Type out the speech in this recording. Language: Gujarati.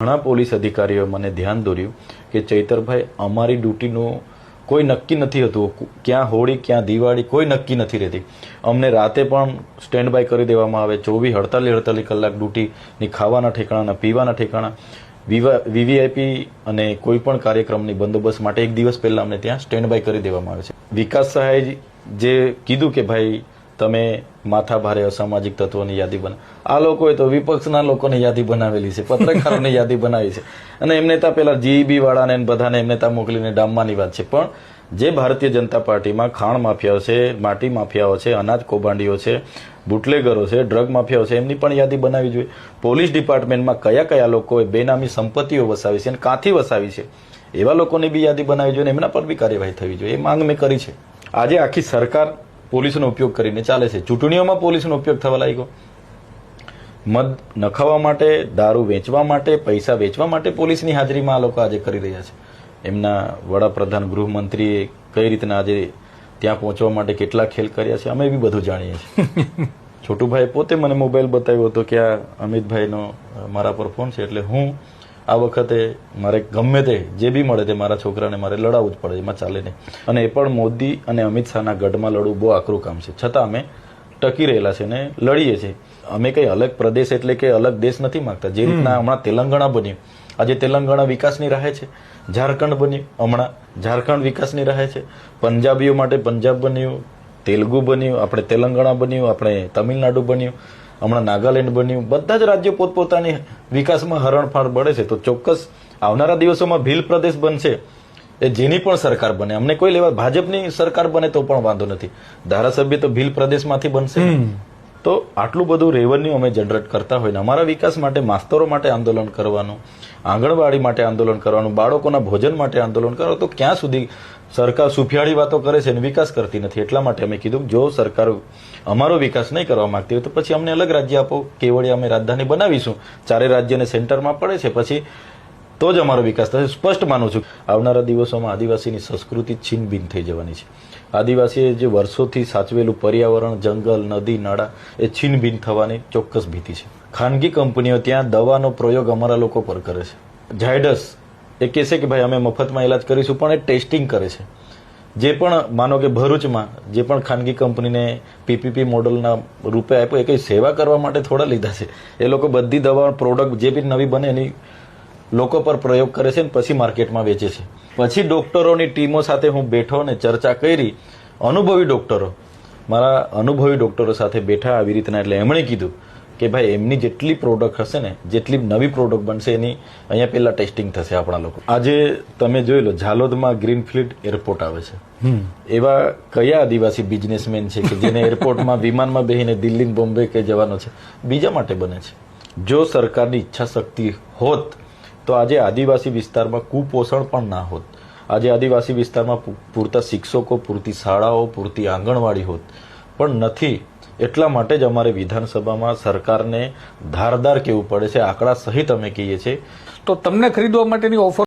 ઘણા પોલીસ અધિકારીઓ મને ધ્યાન દોર્યું કે ચૈતરભાઈ, અમારી ડ્યુટીનું કોઈ નક્કી નથી હતું. ક્યાં હોળી, ક્યાં દિવાળી, કોઈ નક્કી નથી રહેતી. અમને રાતે પણ સ્ટેન્ડ બાય કરી દેવામાં આવે. ચોવીસ અડતાલીસ અડતાલીસ કલાક ડ્યુટીની ખાવાના ઠેકાણા પીવાના ઠેકાણા વીવીઆઈપી અને કોઈ પણ કાર્યક્રમની બંદોબસ્ત માટે એક દિવસ પહેલાં અમને ત્યાં સ્ટેન્ડ બાય કરી દેવામાં આવે છે. વિકાસ સહાય જે કીધું કે ભાઈ તમે માથા ભારે અસામાજિક તત્વોની યાદી બના, આ લોકોએ તો વિપક્ષના લોકોની યાદી બનાવેલી છે, પત્રકારોની યાદી બનાવી છે. અને એમને ત્યાં પેલા જીઈબી વાળાને બધાને એમને ત્યાં મોકલીને ડામવાની વાત છે. પણ જે ભારતીય જનતા પાર્ટીમાં ખાણ માફિયાઓ છે, માટી માફિયાઓ છે, અનાજ કૌભાંડીઓ છે, બુટલેગરો છે, ડ્રગ માફિયાઓ છે, એમની પણ યાદી બનાવી જોઈએ. પોલીસ ડિપાર્ટમેન્ટમાં કયા કયા લોકોએ બેનામી સંપત્તિઓ વસાવી છે અને કાંથી વસાવી છે, એવા લોકોની બી યાદી બનાવી જોઈએ એમના પર બી કાર્યવાહી થવી જોઈએ. એ માંગ મેં કરી છે. આજે આખી સરકાર પોલીસનો ઉપયોગ કરીને ચાલે છે. ચૂંટણીઓમાં પોલીસનો ઉપયોગ થવા લાગ્યો. મદ નખાવા માટે દારૂ વેચવા માટે પૈસા વેચવા માટે પોલીસની હાજરીમાં આ લોકો આજે કરી રહ્યા છે. એમના વડાપ્રધાન ગૃહમંત્રીએ કઈ રીતના આજે ત્યાં પહોંચવા માટે કેટલા ખેલ કર્યા છે અમે બી બધું જાણીએ છીએ. છોટુભાઈ પોતે મને મોબાઈલ બતાવ્યો હતો કે આ અમિતભાઈનો મારા પર ફોન છે એટલે હું આ વખતે મારે ગમે તે જે બી મળે તે મારા છોકરાને મારે લડાવવું જ પડે એમાં ચાલે નહીં અને એ પણ મોદી અને અમિત શાહના ગઢમાં લડવું બહુ આકરું કામ છે. છતાં અમે ટકી રહેલા છે ને લડીએ છીએ. અમે કંઈ અલગ પ્રદેશ એટલે કે અલગ દેશ નથી માંગતા. જે રીતના હમણાં તેલંગાણા બન્યું. આજે તેલંગાણા વિકાસની રાહે છે. ઝારખંડ બન્યું. હમણાં ઝારખંડ વિકાસની રાહે છે. પંજાબીઓ માટે પંજાબ બન્યું. તેલુગુ બન્યું. આપણે તેલંગાણા બન્યું. આપણે તમિલનાડુ બન્યું. હમણાં નાગાલેન્ડ બન્યું. બધા જ રાજ્યો પોતપોતાની વિકાસમાં હરણફાળ બળે છે. તો ચોક્કસ આવનારા દિવસોમાં ભીલ પ્રદેશ બનશે એ જેની પણ સરકાર બને. અમને કોઈ લેવા ભાજપની સરકાર બને તો પણ વાંધો નથી. ધારાસભ્ય તો ભીલ પ્રદેશમાંથી બનશે. તો આટલું બધું રેવન્યુ અમે જનરેટ કરતા હોય ને, અમારા વિકાસ માટે, માસ્તરો માટે આંદોલન કરવાનું, આંગણવાડી માટે આંદોલન કરવાનું, બાળકોના ભોજન માટે આંદોલન કરો, તો ક્યાં સુધી સરકાર સુફિયાળી વાતો કરે છે અને વિકાસ કરતી નથી. એટલા માટે અમે કીધું જો સરકાર અમારો વિકાસ નહીં કરવા માંગતી હોય તો પછી અમને અલગ રાજ્ય આપો. કેવડિયા અમે રાજધાની બનાવીશું. ચારે રાજ્યને સેન્ટરમાં પડે છે. પછી તો જ અમારો વિકાસ થશે. સ્પષ્ટ માનું છું, આવનારા દિવસોમાં આદિવાસીની સંસ્કૃતિ છીનબીન થઈ જવાની છે. આદિવાસીએ જે વર્ષોથી સાચવેલું પર્યાવરણ, જંગલ, નદી, નાળા, એ છીનબીન થવાની ચોક્કસ ભીતિ છે. ખાનગી કંપનીઓ ત્યાં દવાનો પ્રયોગ અમારા લોકો પર કરે છે. ઝાયડસ એ કહેશે કે ભાઈ, અમે મફતમાં ઇલાજ કરીશું પણ એ ટેસ્ટિંગ કરે છે. જે પણ, માનો કે ભરૂચમાં, જે પણ ખાનગી કંપનીને પીપીપી મોડલના રૂપે આપ્યો, એ કંઈ સેવા કરવા માટે થોડા લીધા છે. એ લોકો બધી દવા, પ્રોડક્ટ, જે બી નવી બને એની લોકો પર પ્રયોગ કરે છે ને પછી માર્કેટમાં વેચે છે. પછી ડોક્ટરોની ટીમો સાથે હું બેઠો અને ચર્ચા કરી અનુભવી ડોક્ટરો મારા અનુભવી ડોક્ટરો સાથે બેઠા આવી રીતના એટલે એમણે કીધું કે ભાઈ એમની જેટલી પ્રોડક્ટ હશે ને જેટલી નવી પ્રોડક્ટ બનશે એની અહીંયા પહેલાં ટેસ્ટિંગ થશે આપણા લોકો. આજે તમે જોઈ લો ઝાલોદમાં ગ્રીનફિલ્ડ એરપોર્ટ આવે છે. એવા કયા આદિવાસી બિઝનેસમેન છે કે જેને એરપોર્ટમાં વિમાનમાં બેસીને દિલ્હી બોમ્બે કે જવાનો છે? બીજા માટે બને છે. જો સરકારની ઈચ્છા શક્તિ હોત તો આજે આદિવાસી વિસ્તારમાં કુપોષણ પણ ના હોત. આજે આદિવાસી વિસ્તારમાં પૂરતા શિક્ષકો, પૂરતી શાળાઓ, પૂરતી આંગણવાડી હોત. પણ નથી. એટલા માટે જ અમારે વિધાનસભામાં સરકારને ધારદાર કહેવું પડે છે, આંકડા સહિત અમે કહીએ છીએ. તો તમને ખરીદવા માટેની ઓફર